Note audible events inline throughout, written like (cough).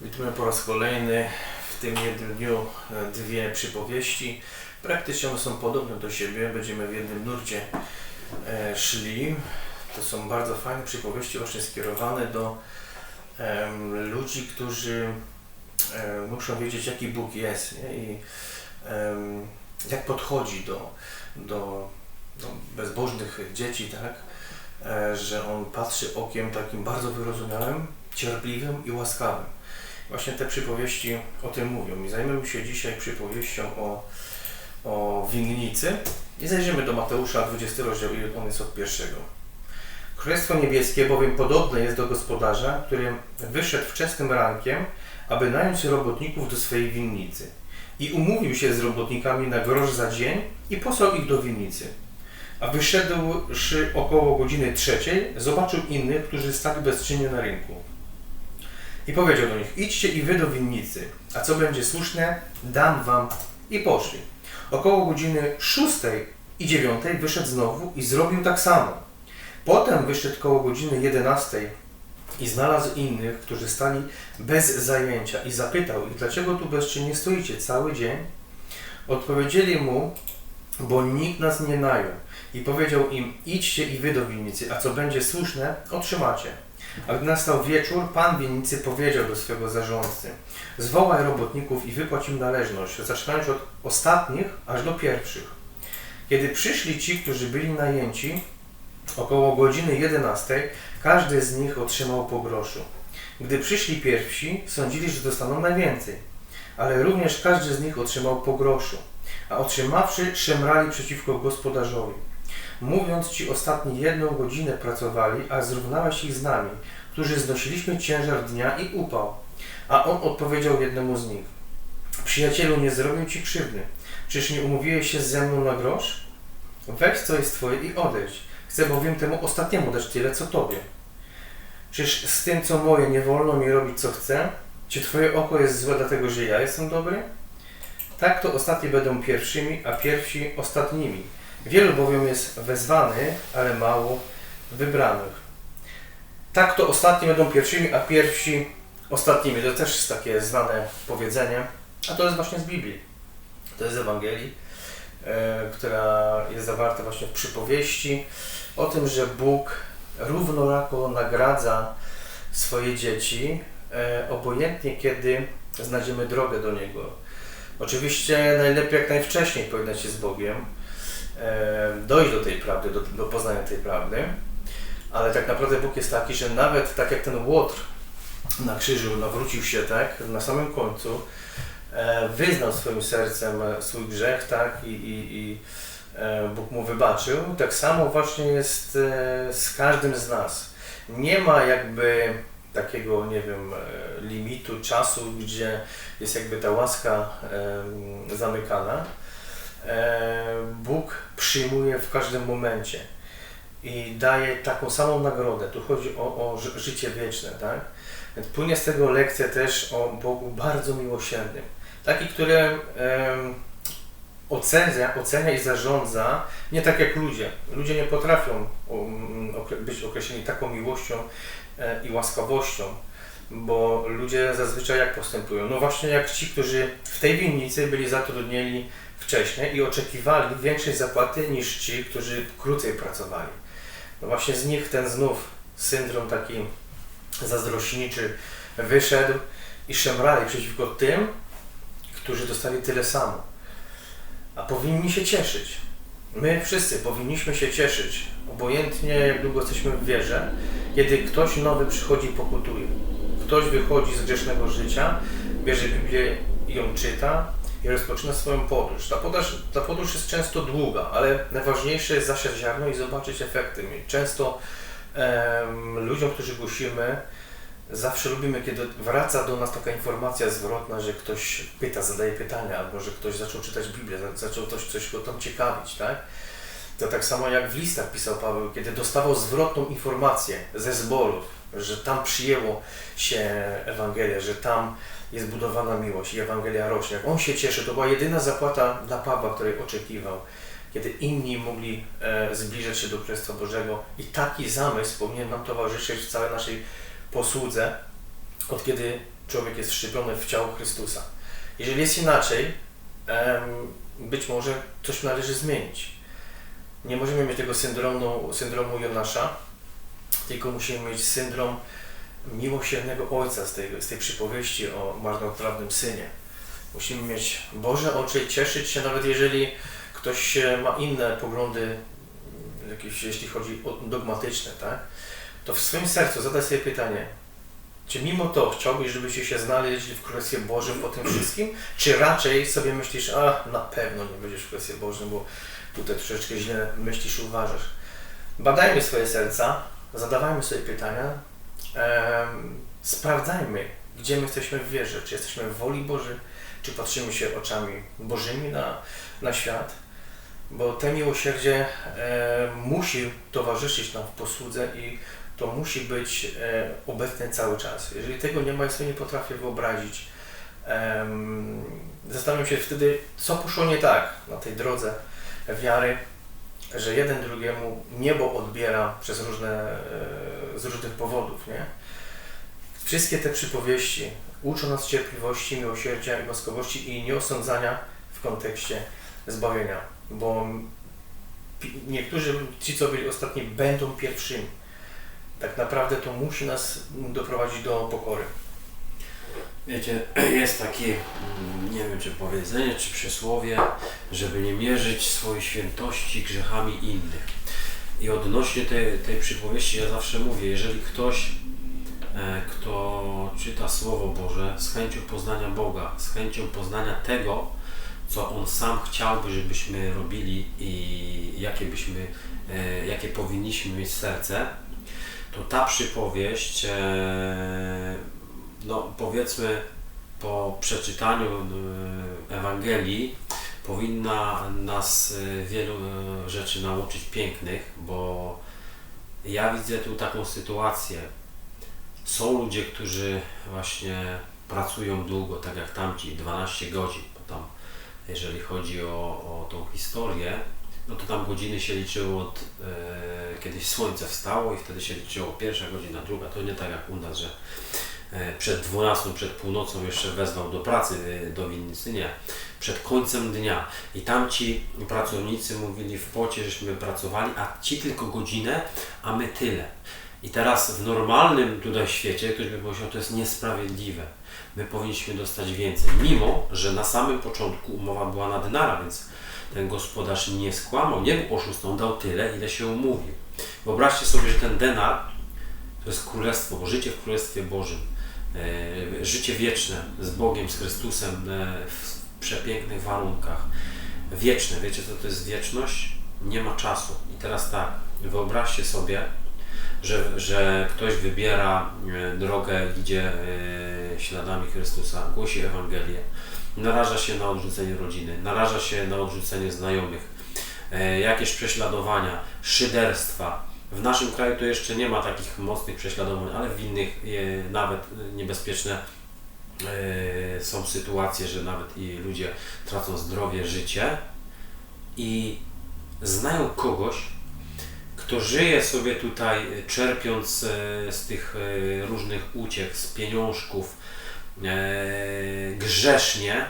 Witamy po raz kolejny w tym jednym dniu e, dwie przypowieści. Praktycznie one są podobne do siebie, będziemy w jednym nurcie e, szli. To są bardzo fajne przypowieści, właśnie skierowane do em, ludzi, którzy e, muszą wiedzieć, jaki Bóg jest nie? i em, jak podchodzi do, do, do bezbożnych dzieci, tak? E, że On patrzy okiem takim bardzo wyrozumiałym, cierpliwym i łaskawym. Właśnie te przypowieści o tym mówią. I zajmiemy się dzisiaj przypowieścią o, o winnicy. I zajrzymy do Mateusza 20 rozdział i on jest od pierwszego. Królestwo niebieskie bowiem podobne jest do gospodarza, który wyszedł wczesnym rankiem, aby nająć robotników do swojej winnicy. I umówił się z robotnikami na grosz za dzień i posłał ich do winnicy. A wyszedłszy około godziny trzeciej, zobaczył innych, którzy stali bezczynnie na rynku. I powiedział do nich, idźcie i wy do winnicy, a co będzie słuszne, dam wam. I poszli. Około godziny szóstej i dziewiątej wyszedł znowu i zrobił tak samo. Potem wyszedł koło godziny jedenastej i znalazł innych, którzy stali bez zajęcia i zapytał ich, dlaczego tu bezczynnie stoicie cały dzień? Odpowiedzieli mu, bo nikt nas nie najął. I powiedział im, idźcie i wy do winnicy, a co będzie słuszne, otrzymacie. A gdy nastał wieczór, pan winnicy powiedział do swego zarządcy: Zwołaj robotników i wypłać im należność, zaczynając od ostatnich aż do pierwszych. Kiedy przyszli ci, którzy byli najęci, około godziny 11, każdy z nich otrzymał po groszu. Gdy przyszli pierwsi, sądzili, że dostaną najwięcej, ale również każdy z nich otrzymał po groszu. A otrzymawszy, szemrali przeciwko gospodarzowi mówiąc Ci ostatni jedną godzinę pracowali, a zrównałeś ich z nami, którzy znosiliśmy ciężar dnia i upał. A on odpowiedział jednemu z nich, przyjacielu, nie zrobię Ci krzywdy. Czyż nie umówiłeś się ze mną na grosz? Weź co jest Twoje i odejdź. Chcę bowiem temu ostatniemu dać tyle, co Tobie. Czyż z tym, co moje, nie wolno mi robić, co chcę? Czy Twoje oko jest złe dlatego, że ja jestem dobry? Tak to ostatni będą pierwszymi, a pierwsi ostatnimi. Wielu bowiem jest wezwanych, ale mało wybranych. Tak to ostatni będą pierwszymi, a pierwsi ostatnimi. To też jest takie znane powiedzenie, a to jest właśnie z Biblii. To jest z Ewangelii, e, która jest zawarta właśnie w przypowieści o tym, że Bóg równolako nagradza swoje dzieci, e, obojętnie kiedy znajdziemy drogę do Niego. Oczywiście najlepiej jak najwcześniej pojednać się z Bogiem, dojść do tej prawdy, do, do poznania tej prawdy, ale tak naprawdę Bóg jest taki, że nawet tak jak ten Łotr na krzyżu nawrócił się, tak, na samym końcu, e, wyznał swoim sercem e, swój grzech, tak, i, i, i e, Bóg mu wybaczył, tak samo właśnie jest e, z każdym z nas. Nie ma jakby takiego, nie wiem, e, limitu czasu, gdzie jest jakby ta łaska e, zamykana. E, Bóg przyjmuje w każdym momencie i daje taką samą nagrodę. Tu chodzi o, o ży- życie wieczne, tak? Więc płynie z tego lekcja też o Bogu bardzo miłosiernym. Taki, który ocenia, ocenia i zarządza nie tak jak ludzie. Ludzie nie potrafią um, okre- być określeni taką miłością e, i łaskawością, bo ludzie zazwyczaj jak postępują? No właśnie jak ci, którzy w tej winnicy byli zatrudnieni wcześniej i oczekiwali większej zapłaty niż ci, którzy krócej pracowali. No właśnie z nich ten znów syndrom taki zazdrośniczy wyszedł i szemrali przeciwko tym, którzy dostali tyle samo. A powinni się cieszyć. My wszyscy powinniśmy się cieszyć, obojętnie jak długo jesteśmy w wierze, kiedy ktoś nowy przychodzi i pokutuje. Ktoś wychodzi z grzesznego życia, bierze Biblię i ją czyta i rozpoczyna swoją podróż. Ta podróż, ta podróż jest często długa, ale najważniejsze jest zasiać ziarno i zobaczyć efekty. Często ludziom, którzy głosimy, zawsze lubimy, kiedy wraca do nas taka informacja zwrotna, że ktoś pyta, zadaje pytania, albo że ktoś zaczął czytać Biblię, za- zaczął coś, coś go tam ciekawić, tak? To tak samo jak w listach pisał Paweł, kiedy dostawał zwrotną informację ze zborów, że tam przyjęło się Ewangelia, że tam jest budowana miłość i Ewangelia rośnie. On się cieszy, to była jedyna zapłata dla Pawła, której oczekiwał, kiedy inni mogli e, zbliżać się do Królestwa Bożego i taki zamysł powinien nam towarzyszyć w całej naszej posłudze, od kiedy człowiek jest wszczepiony w ciało Chrystusa. Jeżeli jest inaczej, em, być może coś należy zmienić. Nie możemy mieć tego syndromu, syndromu Jonasza, tylko musimy mieć syndrom miłosiernego ojca z tej, z tej przypowieści o marnotrawnym synie. Musimy mieć Boże oczy cieszyć się, nawet jeżeli ktoś e, ma inne poglądy, jakieś, jeśli chodzi o dogmatyczne, tak? to w swoim sercu zadaj sobie pytanie, czy mimo to chciałbyś, żebyście się znaleźli w Królestwie Bożym po tym wszystkim, czy raczej sobie myślisz, a na pewno nie będziesz w Królestwie Bożym, bo tutaj troszeczkę źle myślisz uważasz. Badajmy swoje serca, zadawajmy sobie pytania, sprawdzajmy, gdzie my jesteśmy w wierze, czy jesteśmy w woli Bożej, czy patrzymy się oczami Bożymi na, na świat, bo te miłosierdzie musi towarzyszyć nam w posłudze i to musi być obecne cały czas. Jeżeli tego nie ma, ja sobie nie potrafię wyobrazić. Zastanawiam się wtedy, co poszło nie tak na tej drodze wiary, że jeden drugiemu niebo odbiera przez różne, e, z różnych powodów, nie? Wszystkie te przypowieści uczą nas cierpliwości, miłosierdzia i łaskawości i nieosądzania w kontekście zbawienia, bo niektórzy, ci co byli ostatni, będą pierwszymi. Tak naprawdę to musi nas doprowadzić do pokory. Wiecie, (clears throat) jest takie, mm, nie wiem czy powiedzenie, czy przysłowie, żeby nie mierzyć swojej świętości grzechami innych. I odnośnie tej, tej przypowieści ja zawsze mówię, jeżeli ktoś, e, kto czyta Słowo Boże z chęcią poznania Boga, z chęcią poznania tego, co On sam chciałby, żebyśmy robili i jakie byśmy, e, jakie powinniśmy mieć serce, to ta przypowieść, e, no powiedzmy po przeczytaniu e, Ewangelii powinna nas e, wielu e, rzeczy nauczyć pięknych, bo ja widzę tu taką sytuację. Są ludzie, którzy właśnie pracują długo, tak jak tamci, 12 godzin, bo tam jeżeli chodzi o, o tą historię, no to tam godziny się liczyło od e, kiedyś słońce wstało i wtedy się liczyło pierwsza godzina, druga. To nie tak jak u nas, że przed 12, przed północą jeszcze wezwał do pracy e, do winnicy, nie. Przed końcem dnia. I tam ci pracownicy mówili w pocie, żeśmy pracowali, a ci tylko godzinę, a my tyle. I teraz w normalnym tutaj świecie ktoś by powiedział, to jest niesprawiedliwe. My powinniśmy dostać więcej. Mimo, że na samym początku umowa była na denara, więc ten gospodarz nie skłamał, nie był oszustą, dał tyle, ile się umówił. Wyobraźcie sobie, że ten denar to jest królestwo, bo życie w Królestwie Bożym, e, życie wieczne z Bogiem, z Chrystusem e, w przepięknych warunkach. Wieczne, wiecie co to jest wieczność? Nie ma czasu. I teraz tak, wyobraźcie sobie, że, że ktoś wybiera e, drogę, idzie e, śladami Chrystusa, głosi Ewangelię, naraża się na odrzucenie rodziny, naraża się na odrzucenie znajomych, e, jakieś prześladowania, szyderstwa. W naszym kraju to jeszcze nie ma takich mocnych prześladowań, ale w innych e, nawet e, niebezpieczne e, są sytuacje, że nawet i ludzie tracą zdrowie, życie i znają kogoś, kto żyje sobie tutaj, czerpiąc z tych różnych uciech, z pieniążków, grzesznie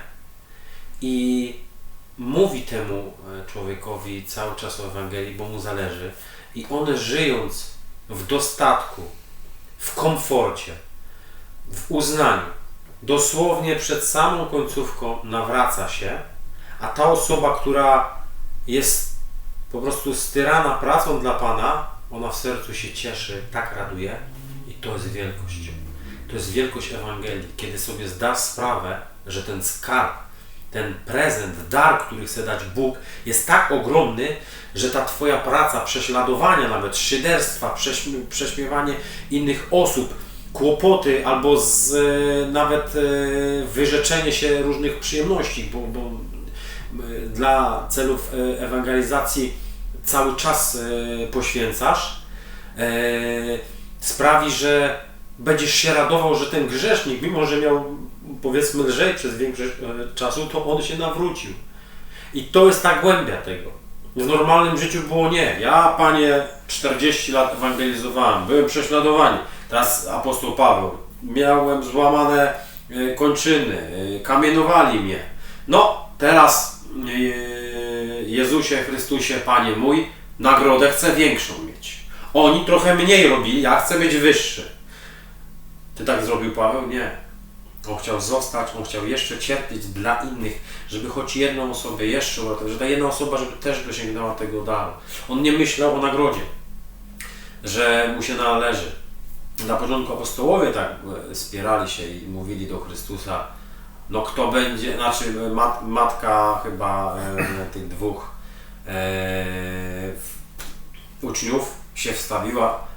i mówi temu człowiekowi cały czas o Ewangelii, bo mu zależy. I one żyjąc w dostatku, w komforcie, w uznaniu, dosłownie przed samą końcówką nawraca się, a ta osoba, która jest po prostu styrana pracą dla Pana, ona w sercu się cieszy, tak raduje i to jest wielkość. To jest wielkość Ewangelii, kiedy sobie zdasz sprawę, że ten skarb, ten prezent, dar, który chce dać Bóg, jest tak ogromny, że ta Twoja praca, prześladowania, nawet szyderstwa, prześm- prześmiewanie innych osób, kłopoty albo z, e, nawet e, wyrzeczenie się różnych przyjemności, bo, bo dla celów e, ewangelizacji cały czas poświęcasz, sprawi, że będziesz się radował, że ten grzesznik, mimo że miał powiedzmy lżej przez większość e, czasu, to on się nawrócił. I to jest ta głębia tego. W normalnym życiu było nie. Ja, panie, 40 lat ewangelizowałem, byłem prześladowany. Teraz apostoł Paweł. Miałem złamane e, kończyny, e, kamienowali mnie. No, teraz Jezusie Chrystusie, Panie mój, nagrodę chcę większą mieć. Oni trochę mniej robili, ja chcę być wyższy. Ty tak zrobił Paweł? Nie. On chciał zostać, on chciał jeszcze cierpieć dla innych, żeby choć jedną osobę jeszcze uratować, ta jedna osoba żeby też dosięgnęła tego daru. On nie myślał o nagrodzie, że mu się należy. Na początku apostołowie tak e, spierali się i mówili do Chrystusa, no kto będzie, znaczy e, mat, matka chyba e, (laughs) tych dwóch e, uczniów się wstawiła,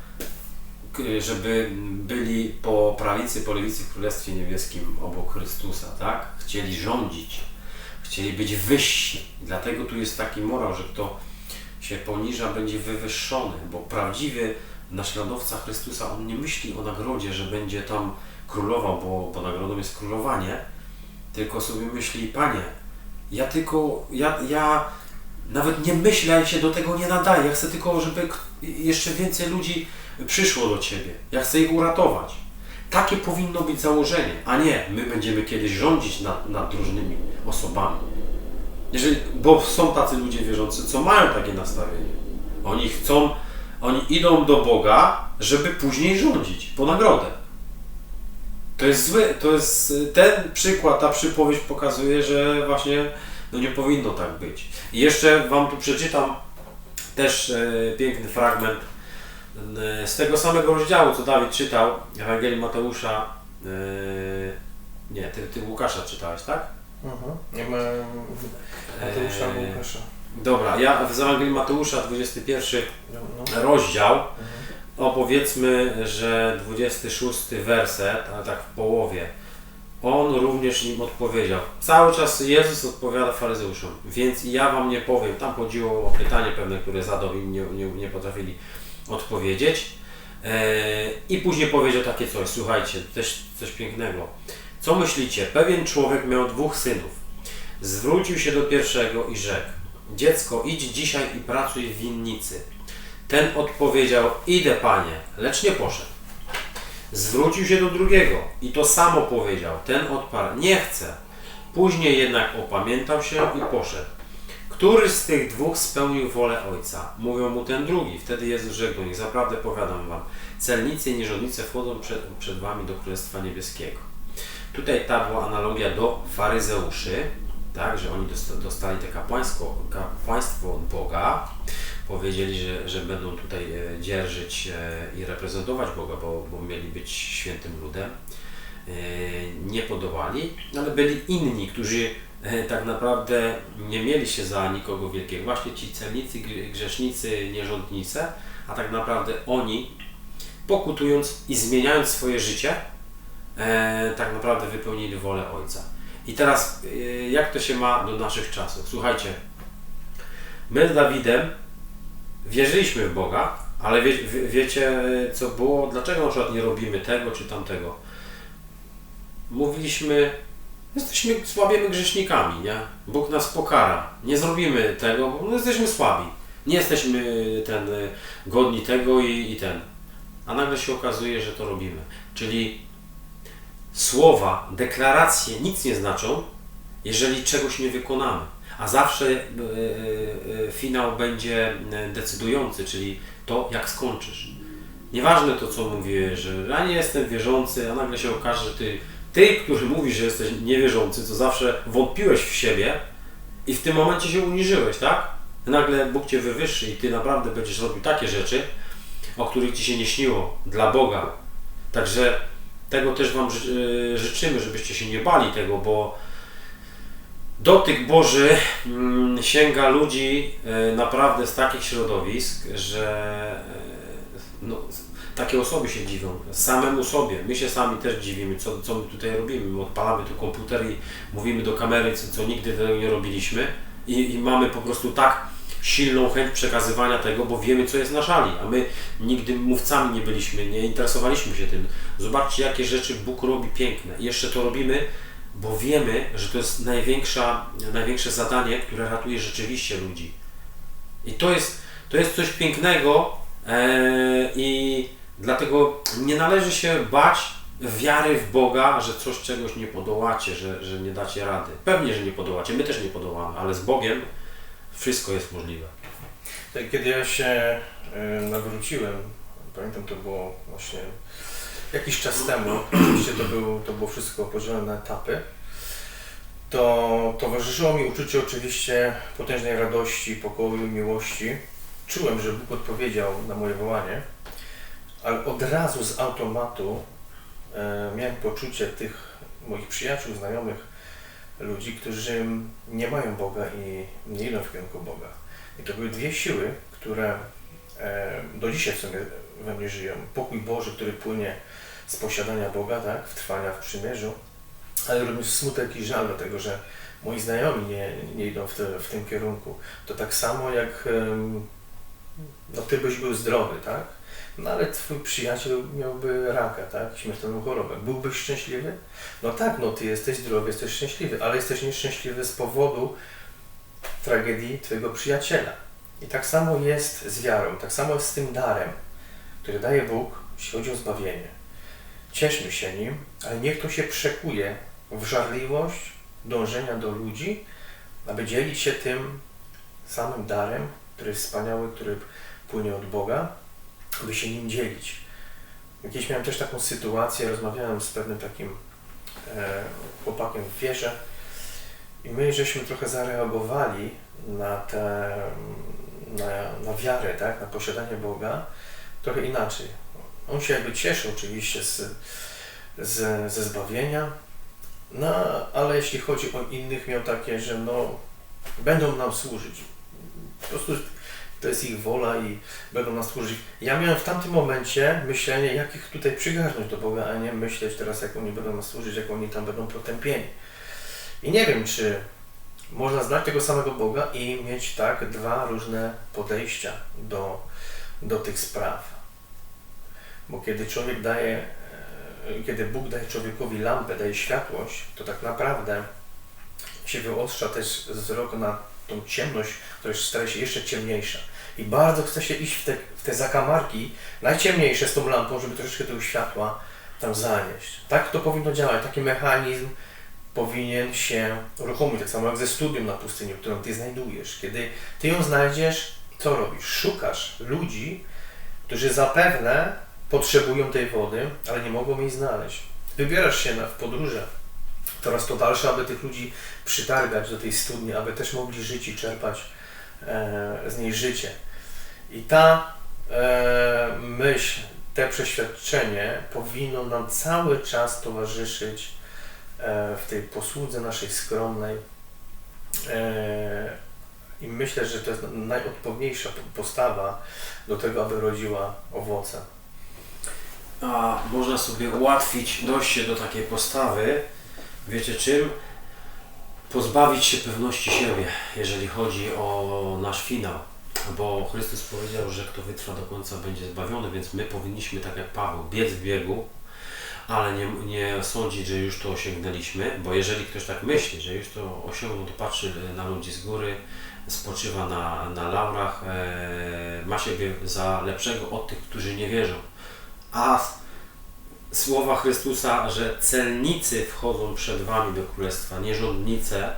żeby byli po prawicy, po lewicy w Królestwie Niebieskim obok Chrystusa, tak? Chcieli rządzić, chcieli być wyżsi. Dlatego tu jest taki morał, że kto się poniża, będzie wywyższony, bo prawdziwy naśladowca Chrystusa, on nie myśli o nagrodzie, że będzie tam królował, bo, bo nagrodą jest królowanie, tylko sobie myśli, Panie, ja tylko, ja, ja nawet nie myślę, ja się do tego nie nadaję, ja chcę tylko, żeby jeszcze więcej ludzi przyszło do Ciebie, ja chcę ich uratować. Takie powinno być założenie, a nie my będziemy kiedyś rządzić nad, nad różnymi osobami. Jeżeli, bo są tacy ludzie wierzący, co mają takie nastawienie. Oni chcą, oni idą do Boga, żeby później rządzić po nagrodę. To jest zły, to jest ten przykład, ta przypowieść pokazuje, że właśnie no nie powinno tak być. I jeszcze Wam tu przeczytam też e, piękny fragment z tego samego rozdziału, co Dawid czytał, Ewangelii Mateusza. E, nie, ty, ty Łukasza czytałeś, tak? Mhm. Mateusza Eee, Łukasza. Dobra, ja z Ewangelii Mateusza 21 No, no. rozdział, Mhm. o powiedzmy, że 26 werset, ale tak w połowie, on również im odpowiedział. Cały czas Jezus odpowiada faryzeuszom, więc ja wam nie powiem. Tam chodziło o pytanie pewne, które zadał i nie, nie, nie potrafili odpowiedzieć. Eee, I później powiedział takie coś, słuchajcie, też coś pięknego. Co myślicie? Pewien człowiek miał dwóch synów. Zwrócił się do pierwszego i rzekł: Dziecko, idź dzisiaj i pracuj w winnicy. Ten odpowiedział: Idę, panie, lecz nie poszedł. Zwrócił się do drugiego i to samo powiedział. Ten odparł: Nie chcę. Później jednak opamiętał się i poszedł. Który z tych dwóch spełnił wolę ojca? Mówią mu ten drugi. Wtedy Jezus rzekł do nich: Zaprawdę powiadam wam, celnicy i nierządnice wchodzą przed, przed wami do Królestwa Niebieskiego. Tutaj ta była analogia do faryzeuszy, tak, że oni dosta- dostali te kapłaństwo, kapłaństwo od Boga, powiedzieli, że, że będą tutaj e, dzierżyć e, i reprezentować Boga, bo, bo mieli być świętym ludem. E, Nie podobali, ale byli inni, którzy tak naprawdę nie mieli się za nikogo wielkiego. Właśnie ci celnicy, gr- grzesznicy, nierządnice, a tak naprawdę oni, pokutując i zmieniając swoje życie, e, tak naprawdę wypełnili wolę Ojca. I teraz, e, jak to się ma do naszych czasów? Słuchajcie, my z Dawidem wierzyliśmy w Boga, ale wie, wie, wiecie, co było? Dlaczego na przykład nie robimy tego czy tamtego? Mówiliśmy, jesteśmy słabymi grzesznikami, nie? Bóg nas pokara. Nie zrobimy tego, bo jesteśmy słabi. Nie jesteśmy ten, e, godni tego i, i ten. A nagle się okazuje, że to robimy. Czyli słowa, deklaracje nic nie znaczą, jeżeli czegoś nie wykonamy. A zawsze e, e, finał będzie decydujący, czyli to, jak skończysz. Nieważne to, co mówię, że ja nie jestem wierzący, a nagle się okaże, że ty, ty, który mówisz, że jesteś niewierzący, to zawsze wątpiłeś w siebie i w tym momencie się uniżyłeś, tak? Nagle Bóg Cię wywyższy i Ty naprawdę będziesz robił takie rzeczy, o których Ci się nie śniło dla Boga. Także tego też Wam y, życzymy, żebyście się nie bali tego, bo dotyk Boży mm, sięga ludzi y, naprawdę z takich środowisk, że y, no, takie osoby się dziwią, samemu sobie. My się sami też dziwimy, co, co my tutaj robimy. My odpalamy tu komputer i mówimy do kamery, co, co nigdy tego nie robiliśmy i, i mamy po prostu tak silną chęć przekazywania tego, bo wiemy, co jest na szali, a my nigdy mówcami nie byliśmy, nie interesowaliśmy się tym. Zobaczcie, jakie rzeczy Bóg robi piękne. I jeszcze to robimy, bo wiemy, że to jest największa, największe zadanie, które ratuje rzeczywiście ludzi. I to jest, to jest coś pięknego e, i dlatego nie należy się bać wiary w Boga, że coś czegoś nie podołacie, że, że nie dacie rady. Pewnie, że nie podołacie, my też nie podołamy, ale z Bogiem wszystko jest możliwe. Kiedy ja się y, nawróciłem, pamiętam to było właśnie jakiś czas temu, oczywiście to, był, to było wszystko podzielone na etapy, to towarzyszyło mi uczucie oczywiście potężnej radości, pokoju, miłości. Czułem, że Bóg odpowiedział na moje wołanie, ale od razu z automatu e, miałem poczucie tych moich przyjaciół, znajomych, ludzi, którzy nie mają Boga i nie idą w kierunku Boga. I to były dwie siły, które e, do dzisiaj w sumie we mnie żyją. Pokój Boży, który płynie z posiadania Boga, tak, w trwania w przymierzu, ale również smutek i żal, dlatego że moi znajomi nie, nie idą w, te, w tym kierunku. To tak samo jak em, no, ty byś był zdrowy, tak? No ale twój przyjaciel miałby raka, tak? Śmiertelną chorobę. Byłbyś szczęśliwy? No tak, no ty jesteś zdrowy, jesteś szczęśliwy, ale jesteś nieszczęśliwy z powodu tragedii twojego przyjaciela. I tak samo jest z wiarą, tak samo jest z tym darem, który daje Bóg, jeśli chodzi o zbawienie. Cieszmy się nim, ale niech to się przekuje w żarliwość dążenia do ludzi, aby dzielić się tym samym darem, który jest wspaniały, który płynie od Boga, aby się nim dzielić. Kiedyś miałem też taką sytuację, rozmawiałem z pewnym takim e, chłopakiem w wierze i my żeśmy trochę zareagowali na tę na, na wiarę, tak, na posiadanie Boga trochę inaczej. On się jakby cieszył oczywiście z, z, ze zbawienia, no ale jeśli chodzi o innych, miał takie, że no będą nam służyć. Po prostu to jest ich wola i będą nas służyć. Ja miałem w tamtym momencie myślenie, jak ich tutaj przygarnąć do Boga, a nie myśleć teraz, jak oni będą nas służyć, jak oni tam będą potępieni. I nie wiem, czy można znać tego samego Boga i mieć tak dwa różne podejścia do, do tych spraw. Bo kiedy człowiek daje, e, kiedy Bóg daje człowiekowi lampę, daje światłość, to tak naprawdę się wyostrza też wzrok na tą ciemność, która staje się jeszcze ciemniejsza. I bardzo chce się iść w te, w te zakamarki, najciemniejsze z tą lampą, żeby troszeczkę tego światła tam zanieść. Tak to powinno działać. Taki mechanizm powinien się uruchomić, tak samo jak ze studium na pustyni, którą Ty znajdujesz. Kiedy Ty ją znajdziesz, co robisz? Szukasz ludzi, którzy zapewne potrzebują tej wody, ale nie mogą jej znaleźć. Wybierasz się na, w podróże coraz to dalsze, aby tych ludzi przytargać do tej studni, aby też mogli żyć i czerpać z niej życie. I ta e, myśl, te przeświadczenie powinno nam cały czas towarzyszyć e, w tej posłudze naszej skromnej. E, I myślę, że to jest najodpowiedniejsza postawa do tego, aby rodziła owoce. A można sobie ułatwić dojście do takiej postawy, wiecie czym? Pozbawić się pewności siebie, jeżeli chodzi o nasz finał. Bo Chrystus powiedział, że kto wytrwa do końca będzie zbawiony, więc my powinniśmy, tak jak Paweł, biec w biegu, ale nie, nie sądzić, że już to osiągnęliśmy, bo jeżeli ktoś tak myśli, że już to osiągnął, to patrzy na ludzi z góry, spoczywa na, na laurach, e, ma siebie za lepszego od tych, którzy nie wierzą. A słowa Chrystusa, że celnicy wchodzą przed Wami do Królestwa, nie rządnice,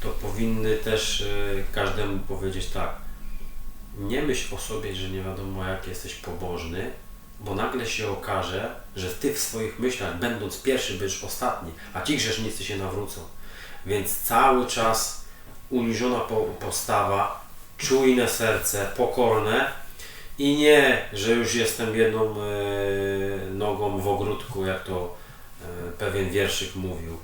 to powinny też y, każdemu powiedzieć tak. Nie myśl o sobie, że nie wiadomo jak jesteś pobożny, bo nagle się okaże, że Ty w swoich myślach, będąc pierwszy, będziesz ostatni, a ci grzesznicy się nawrócą. Więc cały czas uniżona po, postawa, czujne serce, pokorne, i nie, że już jestem jedną e, nogą w ogródku, jak to e, pewien wierszyk mówił.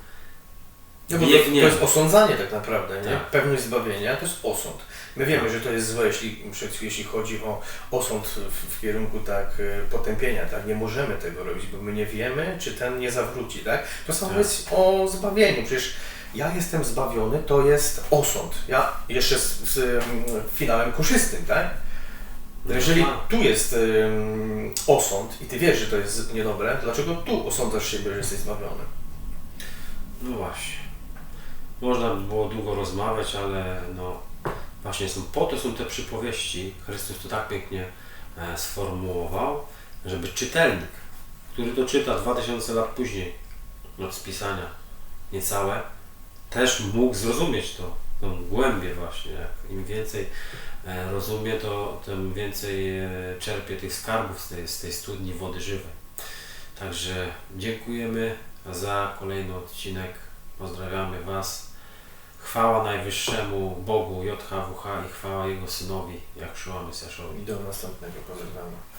No bo to, to jest osądzanie tak naprawdę, nie? Tak. Pewność zbawienia to jest osąd. My wiemy, Tak. że to jest złe, jeśli, jeśli chodzi o osąd w, w kierunku tak e, potępienia, tak? Nie możemy tego robić, bo my nie wiemy, czy ten nie zawróci, tak? To samo Tak. jest o zbawieniu. Przecież ja jestem zbawiony, to jest osąd. Ja jeszcze z, z em, finałem korzystnym, tak? No Jeżeli tu jest osąd i ty wiesz, że to jest niedobre, dlaczego tu osądzasz siebie, że jesteś zbawiony? No właśnie. Można by było długo rozmawiać, ale no właśnie są, po to są te przypowieści. Chrystus to tak pięknie e, sformułował, żeby czytelnik, który to czyta 2000 lat później od spisania, niecałe, też mógł zrozumieć to, tą głębię właśnie. Jak Im więcej e, rozumie, to tym więcej e, czerpie tych skarbów z tej, z tej studni wody żywej. Także dziękujemy za kolejny odcinek. Pozdrawiamy Was. Chwała Najwyższemu Bogu JHWH i chwała Jego Synowi, jak Mesjaszowi. I do następnego pozdrawiam.